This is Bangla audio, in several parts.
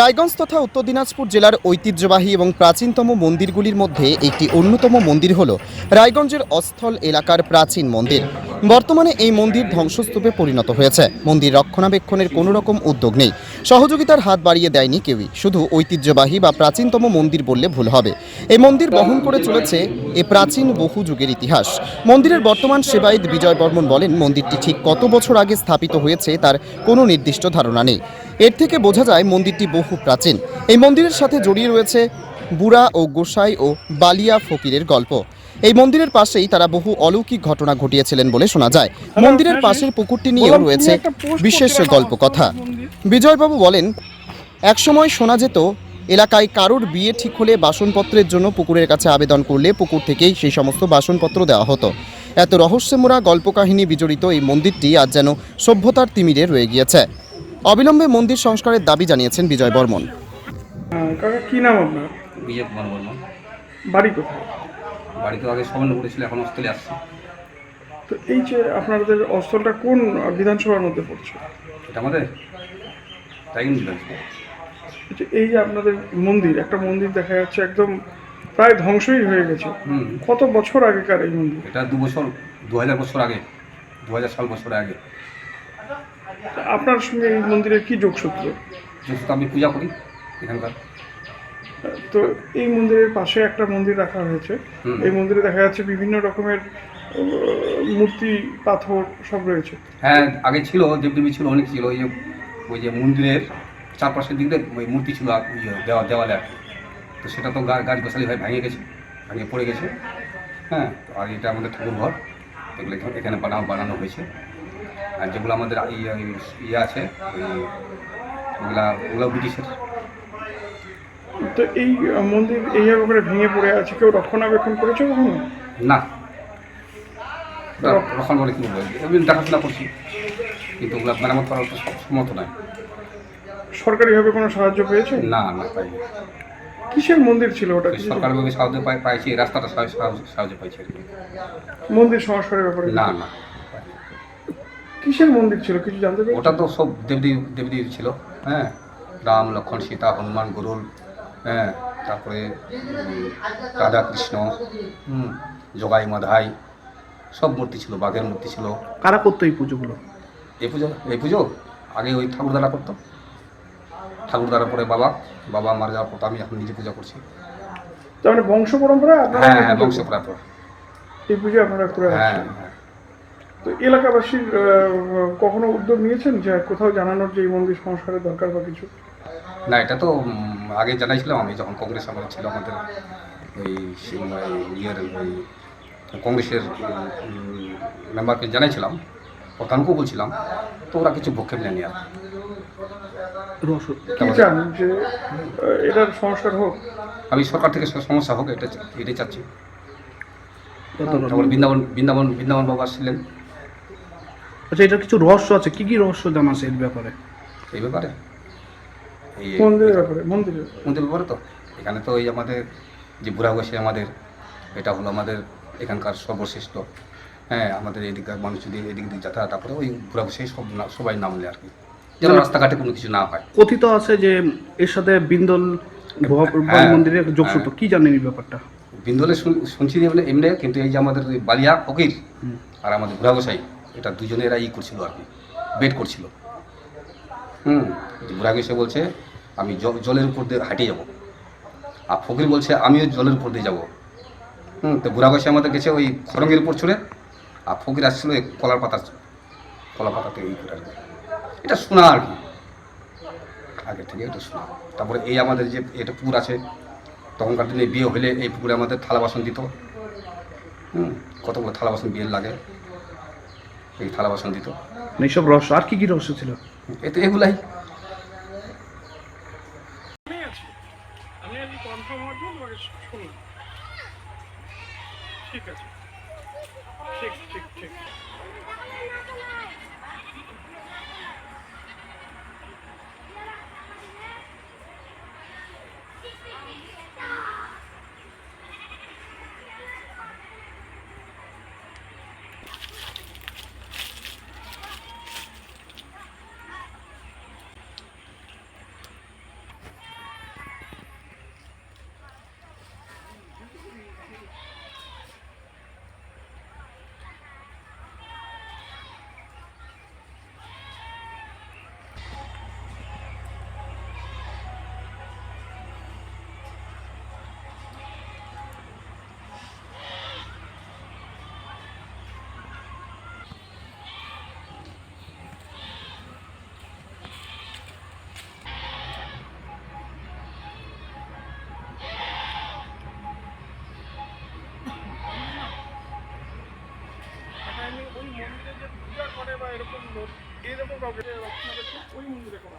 Raiganj তথা উত্তর দিনাজপুর জেলার ঐতিহ্যবাহী এবং প্রাচীনতম মন্দিরগুলির মধ্যে একটি অন্যতম মন্দির হল রায়গঞ্জের অস্থল এলাকার প্রাচীন মন্দির। বর্তমানে এই মন্দির ধ্বংসস্তূপে পরিণত হয়েছে। মন্দির রক্ষণাবেক্ষণের কোনো রকম উদ্যোগ নেই। সহযোগিতার হাত বাড়িয়ে দেয়নি কেউই। শুধু ঐতিহ্যবাহী বা প্রাচীনতম মন্দির বললে ভুল হবে। এই মন্দির বহন করে চলেছে এ প্রাচীন বহু যুগের ইতিহাস। মন্দিরের বর্তমান সেবায়িত বিজয় বর্মন বলেন, মন্দিরটি ঠিক কত বছর আগে স্থাপিত হয়েছে তার কোনো নির্দিষ্ট ধারণা নেই। এর থেকে বোঝা যায়, মন্দিরটি বহু প্রাচীন। এই মন্দিরের সাথে জড়িয়ে রয়েছে বুড়া ও গোসাই ও বালিয়া ফকিরের গল্প। এই মন্দিরের পাশেই তারা বহু অলৌকিক ঘটনা ঘটিয়েছিলেন বলে শোনা যায়। মন্দিরের পাশের পুকুরটি নিয়েও রয়েছে বিশেষ গল্প কথা। বিজয়বাবু বলেন একসময় শোনা যেত এলাকায় কারোর বিয়ে ঠিক হলে বাসনপত্রের জন্য পুকুরের কাছে আবেদন করলে পুকুর থেকেই সেই সমস্ত বাসনপত্র দেওয়া হতো। এত রহস্যমোড়া গল্পকাহিনী বিজড়িত এই মন্দিরটি আজ যেন সভ্যতার তিমিরে রয়ে গিয়েছে। অবিলম্বে মন্দির সংস্কারের দাবি জানিয়েছেন বিজয় বর্মন। হ্যাঁ, কাকা কি নাম আপনার? বিজয় কুমার বর্মন। বাড়ি কোথায়? বাড়িতে আগে সবর্ণপুরে করেছিল এখন অস্ট্রেলে আসছে। তো এই যে আপনাদের অস্থলটা কোন বিধানসভার মধ্যে পড়ছে? এটা আমাদের টাইগার বিধানসভা এই যে এই যে আপনাদের মন্দির একটা মন্দির দেখা যাচ্ছে একদম প্রায় ধ্বংসই হয়ে গেছে। হুম। কত বছর আগেকার এই মন্দির? এটা দু বছর দু হাজার বছর আগে দু হাজার সাল বছর আগে। আপনার সঙ্গে এই মন্দিরের কি যোগসূত্র? যেহেতু আমি পূজা করি এখানকার। তো এই মন্দিরের পাশে একটা মন্দির রাখা হয়েছে। এই মন্দিরে দেখা যাচ্ছে বিভিন্ন রকমের মূর্তি পাথর সব রয়েছে। হ্যাঁ আগে ছিল দেবদেবী ছিল অনেক ছিল। ওই যে ওই যে মন্দিরের চারপাশের দিক ওই মূর্তি ছিল আর দেওয়া দেওয়ালে আর তো সেটা তো গাছ গোসালি ভাই ভেঙে গেছে ভেঙে পড়ে গেছে। হ্যাঁ তো আর এটা আমাদের ঠাকুর ঘর এগুলো এখানে- এখানে বানানো বানানো হয়েছে। আর যেগুলো আমাদের ইয়ে ইয়ে আছে ওই ওগুলা ওগুলো ব্রিটিশের তো এই মন্দির এইভাবে করে ভেঙে পড়ে আছে কেউ রক্ষণাবেক্ষণ করেছে কখনো? না। ওটা রক্ষণ করে কী বলব? এমনি দেখাশোনা করছি কিন্তু ওগুলো মেরামত করার তো সমর্থ নয় সরকারিভাবে কোনো সাহায্য পেয়েছে? না না পাইনি। কিসের মন্দির ছিল ওটা? সরকারিভাবে সাহায্য পাই পাইছি রাস্তাটা সাহায্য পাইছি মন্দির সংস্কারের ব্যাপারে না না। কিসের মন্দির ছিল? কিছু জানতে? ওটা তো সব দেবদেবী দেবদেবী ছিল হ্যাঁ? রাম লক্ষ্মণ সীতা হনুমান গরুল হ্যাঁ তারপরে উম, রাধা কৃষ্ণ হুম। জগাই মাধাই সব মূর্তি ছিল বাঘের মূর্তি ছিল। কারা করতো এই পুজোগুলো? এই পুজো? এই পুজো? আগে ওই ঠাকুরদারা করতো। ঠাকুরদারা পরে বাবা বাবা মারা যাওয়ার পর আমি এখন নিজে পূজা করছি। তার মানে বংশ পরম্পরা হ্যাঁ হ্যাঁ বংশ করার পর এই পুজো আপনারা করে হ্যাঁ হ্যাঁ। তো এলাকাবাসীর কখনো উদ্যোগ নিয়েছেন? যে কোথাও জানানোর যে এই মন্দির সংস্কারের দরকার বা কিছু? না এটা তো আগে জানাইছিলাম আমি যখন কংগ্রেস আমলে ছিল আমাদের ওই ইয়ের ওই কংগ্রেসের মেম্বারকে জানাইছিলাম প্রধানকেও বলছিলাম তো ওরা কিছু ভক্ষেপ নেয়নি আর। এটার সংস্কার হোক? আমি সরকার থেকে সব সমস্যা হোক এটা এটাই চাচ্ছি। বৃন্দাবন বৃন্দাবন বৃন্দাবন বাবা আসছিলেন আচ্ছা এটার কিছু রহস্য আছে? কি কি রহস্য জানা আছে এর ব্যাপারে? এই ব্যাপারে? এই মন্দিরের ব্যাপারে মন্দিরের মন্দির ব্যাপারে তো? এখানে তো এই আমাদের যে বুড়াগোসি আমাদের এটা হলো আমাদের এখানকার সর্বশ্রেষ্ঠ। হ্যাঁ আমাদের এদিককার মানুষ যদি এদিক দিক যাতায়াত করে ওই বুড়াগোসাই সব সবাই নামলে আর কি। যেন রাস্তাঘাটে কোনো কিছু না হয়। কথিত আছে যে এর সাথে বিন্দল হ্যাঁ, মন্দিরের যোগসূত্র কি জানেন এই ব্যাপারটা? বিন্দলে শুন- শুনছি যে বলে এমনি কিন্তু এই যে আমাদের ওই বালিয়া ফকির আর আমাদের বুড়াগোসাই এটা দুজনে এরা ই করছিল আর কি বেট করছিল। হুম বুড়া এসে বলছে আমি জলের উপর দিয়ে হাঁটে যাব। আর ফকির বলছে আমিও জলের উপর দিয়ে যাব। হুম তো বুড়া বয়সে আমাদের গেছে ওই খরঙ্গের উপর ছুড়ে আর ফকির আসছিল ওই কলার পাতা কলা পাতাতে এই করে আর কি। এটা শোনা আর কি। আগে থেকে এটা শোনা তারপরে এই আমাদের যে এটা পুকুর আছে তখনকার দিনে বিয়ে হলে এই পুকুরে আমাদের থালা বাসন দিত। হুম কতগুলো থালা বাসন বিয়ের লাগে এই থালা বাসন দিত। মানে এইসব রহস্য আর কি কি রহস্য ছিল? এতে এগুলাই। কাউকে ওই মন্দিরে করা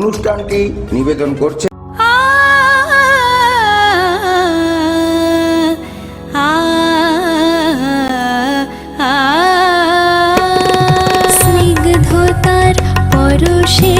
অনুষ্ঠানটি নিবেদন করছে। পরশে